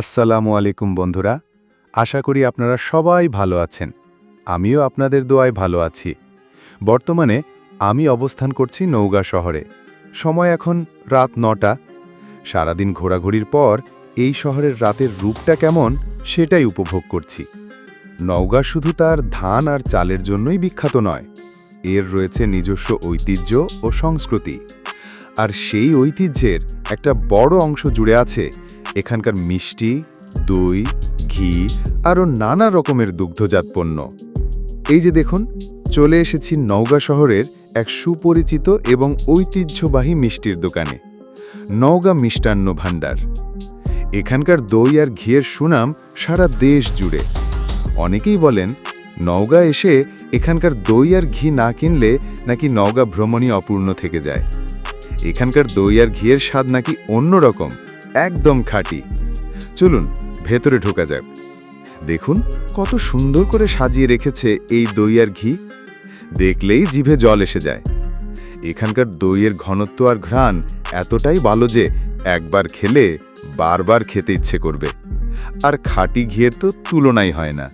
আসসালামু আলাইকুম বন্ধুরা, আশা করি আপনারা সবাই ভালো আছেন। আমিও আপনাদের দোয়ায় ভালো আছি। বর্তমানে আমি অবস্থান করছি নৌগা শহরে। সময় এখন রাত নটা। সারাদিন ঘোরাঘুরির পর এই শহরের রাতের রূপটা কেমন সেটাই উপভোগ করছি। নওগাঁ শুধু তার ধান আর চালের জন্যই বিখ্যাত নয়, এর রয়েছে নিজস্ব ঐতিহ্য ও সংস্কৃতি। আর সেই ঐতিহ্যের একটা বড় অংশ জুড়ে আছে এখানকার মিষ্টি, দই, ঘি আরও নানা রকমের দুগ্ধজাত পণ্য। এই যে দেখুন, চলে এসেছি নওগাঁ শহরের এক সুপরিচিত এবং ঐতিহ্যবাহী মিষ্টির দোকানে, নওগাঁ মিষ্টান্ন ভাণ্ডার। এখানকার দই আর ঘিয়ের সুনাম সারা দেশ জুড়ে। অনেকেই বলেন, নওগাঁ এসে এখানকার দই আর ঘি না কিনলে নাকি নওগাঁ ভ্রমণই অপূর্ণ থেকে যায়। এখানকার দই আর ঘিয়ের স্বাদ নাকি অন্যরকম। একদম খাঁটি। চলুন, ভেতরে ঢোকা যাক। দেখুন, কত সুন্দর করে সাজিয়ে রেখেছে এই দই আর ঘি। দেখলেই জিভে জল এসে যায়। এখানকার দইয়ের ঘনত্ব আর ঘ্রাণ এতটাই ভালো যে একবার খেলে বারবার খেতে ইচ্ছে করবে। আর খাঁটি ঘিয়ের তো তুলনাই হয় না।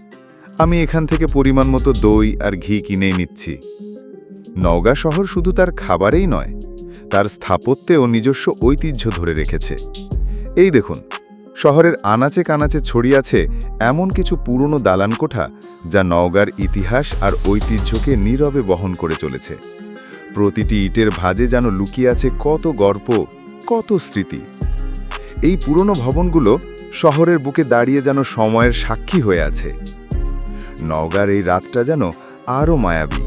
আমি এখান থেকে পরিমাণ মতো দই আর ঘি কিনেই নিচ্ছি। নওগাঁ শহর শুধু তার খাবারেই নয়, তার স্থাপত্যে ও নিজস্ব ঐতিহ্য ধরে রেখেছে। এই দেখুন, শহরের আনাচে কানাচে ছড়িয়ে আছে এমন কিছু পুরনো দালান কোঠা যা নওগাঁর ইতিহাস আর ঐতিহ্যকে নীরবে বহন করে চলেছে। প্রতিটি ইটের ভাজে যেন লুকিয়ে আছে কত গর্ব, কত স্মৃতি। এই পুরনো ভবনগুলো শহরের বুকে দাঁড়িয়ে যেন সময়ের সাক্ষী হয়ে আছে। নওগাঁর এই রাতটা যেন আরও মায়াবী।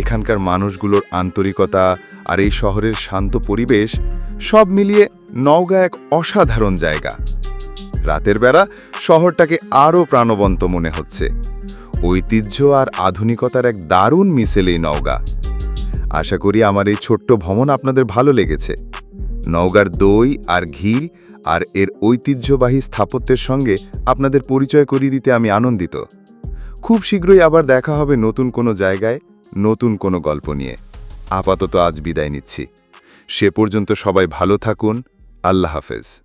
এখানকার মানুষগুলোর আন্তরিকতা আর এই শহরের শান্ত পরিবেশ সব মিলিয়ে নওগাঁ এক অসাধারণ জায়গা। রাতের বেলা শহরটাকে আরও প্রাণবন্ত মনে হচ্ছে। ঐতিহ্য আর আধুনিকতার এক দারুণ মিশেল এই নওগাঁ। আশা করি আমার এই ছোট্ট ভ্রমণ আপনাদের ভালো লেগেছে। নওগাঁর দই আর ঘি আর এর ঐতিহ্যবাহী স্থাপত্যের সঙ্গে আপনাদের পরিচয় করিয়ে দিতে আমি আনন্দিত। খুব শীঘ্রই আবার দেখা হবে নতুন কোনো জায়গায়, নতুন কোনো গল্প নিয়ে। আপাতত আজ বিদায় নিচ্ছি। সে পর্যন্ত সবাই ভালো থাকুন আল্লাহ হাফেজ।